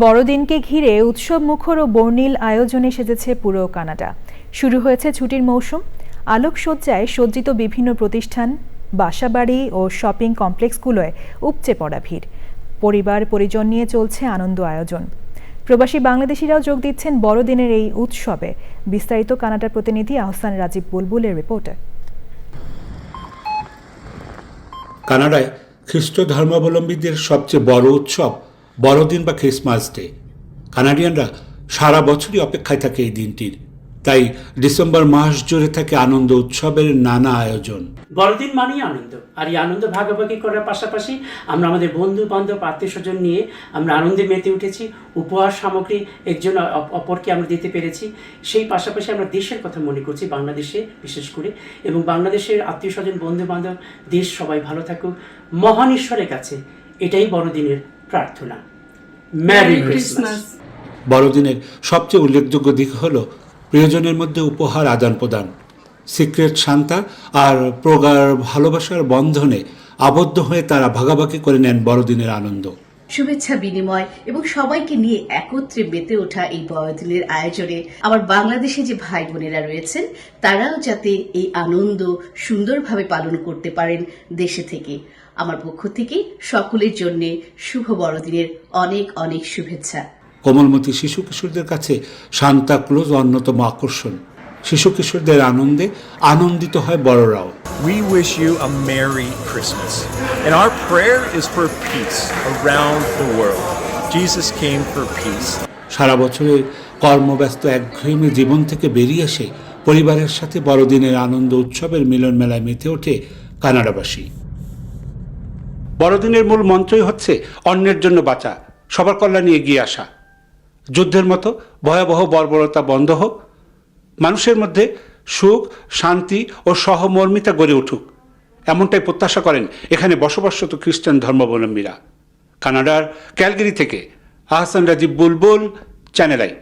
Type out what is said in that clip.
বড়দিনকে ঘিরে উৎসব মুখর ও বর্ণিল আয়োজনে সেজেছে পুরো কানাডা। শুরু হয়েছে ছুটির মৌসুম। আলোকসজ্জায় সজ্জিত বিভিন্ন প্রতিষ্ঠান, বাসাবাড়ি ও শপিং কমপ্লেক্সগুলোয় উপচে পড়া ভিড়। পরিবার, পরিজন নিয়ে চলছে আনন্দ আয়োজন। প্রবাসী বাংলাদেশিরাও যোগ দিচ্ছেন বড়দিনের এই উৎসবে। বিস্তারিত কানাডার প্রতিনিধি আহসান রাজীব বুলবুলের রিপোর্টে। কানাডায় খ্রিস্ট ধর্মাবলম্বীদের সবচেয়ে বড় উৎসব বড়দিন বা ক্রিসমাস ডে কানাডিয়ানরা সারা বছরই অপেক্ষায় থাকে এই দিনটির। তাই ডিসেম্বর মাস জুড়ে থাকে আনন্দ উৎসবের নানা আয়োজন। বড়দিন মানেই আনন্দ। আর এই আনন্দ ভাগাভাগি করার পাশাপাশি আমরা আমাদের বন্ধু, বান্ধব, আত্মীয় স্বজন নিয়ে আমরা আনন্দে মেতে উঠেছি। উপহার সামগ্রী একজন অপ- অপরকে আমরা দিতে পেরেছি। সেই পাশাপাশি আমরা দেশের কথা মনে করছি, বাংলাদেশে বিশেষ করে। এবং বাংলাদেশের আত্মীয় স্বজন, বন্ধু, বান্ধব, দেশ সবাই ভালো থাকুক। মহান ঈশ্বরের কাছে এটাই বড়দিনের প্রার্থনা। ম্যারি ক্রিসমাস বড়দিনের সবচেয়ে উল্লেখযোগ্য দিক হল প্রিয়জনের মধ্যে উপহার আদান প্রদান। সিক্রেট শান্তা আর প্রগাঢ় ভালোবাসার বন্ধনে আবদ্ধ হয়ে তারা ভাগাভাগি করে নেন বড়দিনের আনন্দ। শুভেচ্ছা বিনিময় এবং সবাইকে নিয়ে একত্রে মেতে ওঠা এই বড়দিনের আয়োজনে আমার বাংলাদেশে যে ভাই বোনেরা রয়েছেন, তারাও যাতে এই আনন্দ সুন্দরভাবে পালন করতে পারেন দেশে থেকে। আমার পক্ষ থেকে সকলের জন্য শুভ বড়দিনের অনেক অনেক শুভেচ্ছা। কোমলমতি শিশু কিশোরদের কাছে সান্তা ক্লোজ অন্যতম আকর্ষণ। শিশু কিশোরদের আনন্দে আনন্দিত হয় বড়রাও We wish you a Merry Christmas. And our prayer is for peace around the world. Jesus came for peace. সারা বছরের কর্মব্যস্ত একঘেয়েমি জীবন থেকে বেরিয়ে এসে পরিবারের সাথে বড়দিনের আনন্দ উৎসবের মিলন মেলায় মেতে ওঠে কানাডাবাসী বড়দিনের মূল মন্ত্রই হচ্ছে অন্যের জন্য বাঁচা সবার কল্যাণে এগিয়ে আসা যুদ্ধের মতো ভয়াবহ বর্বরতা বন্ধ হোক মানুষের মধ্যে সুখ, শান্তি ও সহমর্মিতা গড়ে উঠুক। এমনটাই প্রত্যাশা করেন এখানে বসবাসরত খ্রিস্টান ধর্মাবলম্বীরা। কানাডার ক্যালগিরি থেকে আহসান রাজীব বুলবুল, চ্যানেল আই।